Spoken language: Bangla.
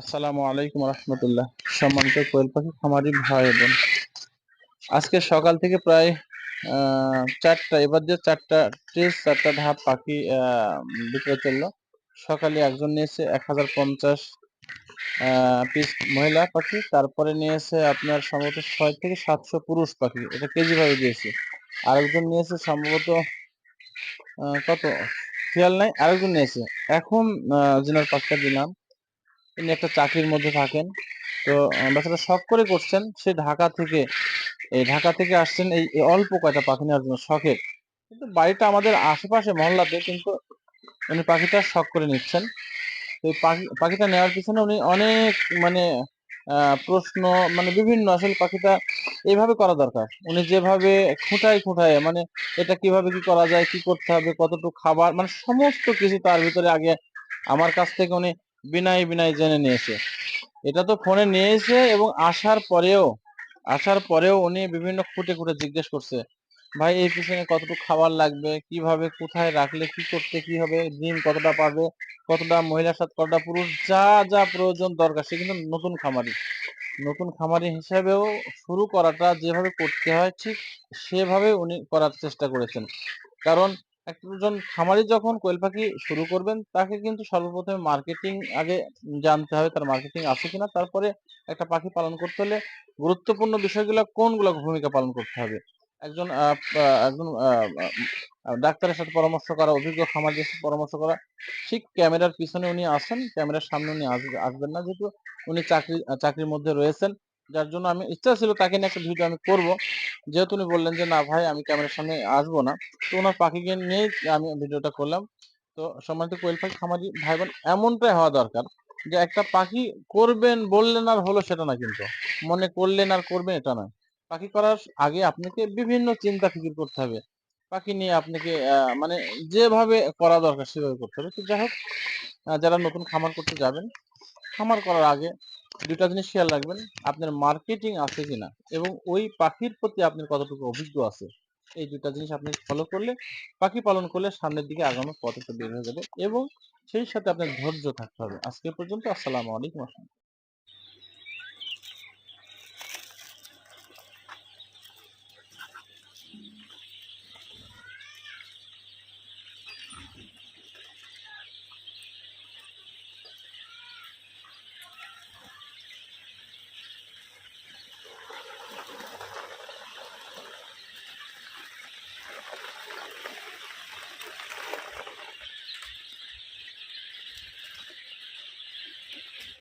আসসালামু আলাইকুম রহমতুল্লাহ। সম্মানিত কোয়েল পাখি, খামারি ভাই বোন। আজকে সকাল থেকে প্রায় চারটা, এবার যে চারটা, ট্রেস, চারটা ধাপ পাখি বিক্রয় চলল, সকালে একজন নিয়েছে এক হাজার পঞ্চাশ পিস মহিলা পাখি, তারপরে নিয়েছে আপনার সম্ভবত ছয় থেকে সাতশো পুরুষ পাখি, এটা কেজি ভাবে দিয়েছে। আরেকজন নিয়েছে সম্ভবত কত? খেয়াল নাই, আরেকজন নিয়েছে। এখন যিনার পাখিটা দিলাম তিনি একটা চাকরির মধ্যে থাকেন। তো বাচ্চাটা শখ করে করছেন। সে ঢাকা থেকে, এই ঢাকা থেকে আসছেন এই অল্প কয়টা পাখি নেওয়ার জন্য শখের। কিন্তু বাড়িটা আমাদের আশেপাশে মহল্লাতে, কিন্তু উনি পাখিটা শখ করে নিচ্ছেন। তো পাখি, পাখিটা নেওয়ার পিছনে উনি অনেক মানে প্রশ্ন মানে বিভিন্ন আসলে পাখিটা এইভাবে করা দরকার। উনি যেভাবে খুঁটায় খুঁটায় মানে এটা কীভাবে কি করা যায়, কি করতে হবে, কতটুকু খাবার মানে সমস্ত কিছু তার ভিতরে আগে আমার কাছ থেকে উনি বিনায় বিনায় জেনে নিয়েছে। এটা তো ফোনে নিয়েছে এবং আসার পরেও আসার পরেও উনি বিভিন্ন খুঁটে খুঁটে জিজ্ঞেস করছে, ভাই, এই পিছনে কতটুকু খাবার লাগবে? কীভাবে? কোথায় রাখলে? কি করতে? কি হবে? ডিম কতটা পাবে? কতটা মহিলার সাথে কতটা পুরুষ? যা যা প্রয়োজন দরকার। সে কিন্তু নতুন খামারি। নতুন খামারি হিসেবেও শুরু করাটা যেভাবে করতে হয়, ঠিক সেভাবে উনি করার চেষ্টা করেছেন। কারণ একজন খামারি যখন কোয়েল পাখি শুরু করবেন, তাকে কিন্তু সর্বপ্রথমে মার্কেটিং আগে জানতে হবে তার মার্কেটিং আছে কিনা। তারপরে একটা পাখি পালন করতে হলে গুরুত্বপূর্ণ বিষয়গুলো কোনগুলো ভূমিকা পালন করতে হবে? একজন একজন ডাক্তারের সাথে পরামর্শ করা, অভিজ্ঞ খামারিদের সাথে পরামর্শ করা। ঠিক ক্যামেরার পিছনে উনি আসেন ক্যামেরার সামনে উনি আসবে- আসবেন না, যেহেতু উনি চাকরি, চাকরির মধ্যে রয়েছেন। যার জন্য আমি ইচ্ছা ছিল তাকে নিয়ে একটা ভিডিও আমি করব। যেহেতু উনি বললেন যে, না ভাই, আমি ক্যামেরার সামনে আসব না। তো ওনার পাখিকে নিয়েই আমি ভিডিওটা করলাম। তো সম্মানিত কোয়েল পাখি খামারি ভাই বোন এমনটাই হওয়া দরকার যে, একটা পাখি করবেন বললেন আর হলো সেটা না কিন্তু। মনে করলেন আর করবেন এটা নয় পাখি করার আগে আপনাকে বিভিন্ন চিন্তা ফিকির করতে হবে। পাখি নিয়ে আপনাকে মানে যেভাবে করা দরকার সেভাবে করতে হবে। তো যাই হোক যারা নতুন খামার করতে যাবেন, খামার করার আগে দুটা জিনিস খেয়াল রাখবেন, আপনার মার্কেটিং আছে কিনা এবং ওই পাখির প্রতি আপনার কতটুকু অভিজ্ঞ আছে, এই দুটা জিনিস আপনি ফলো করলে, পাখি পালন করলে সামনের দিকে আগানোর পথ একটু বের হয়ে যাবে এবং সেই সাথে আপনার ধৈর্য থাকতে হবে। আজকে পর্যন্ত, আসসালামু আলাইকুম।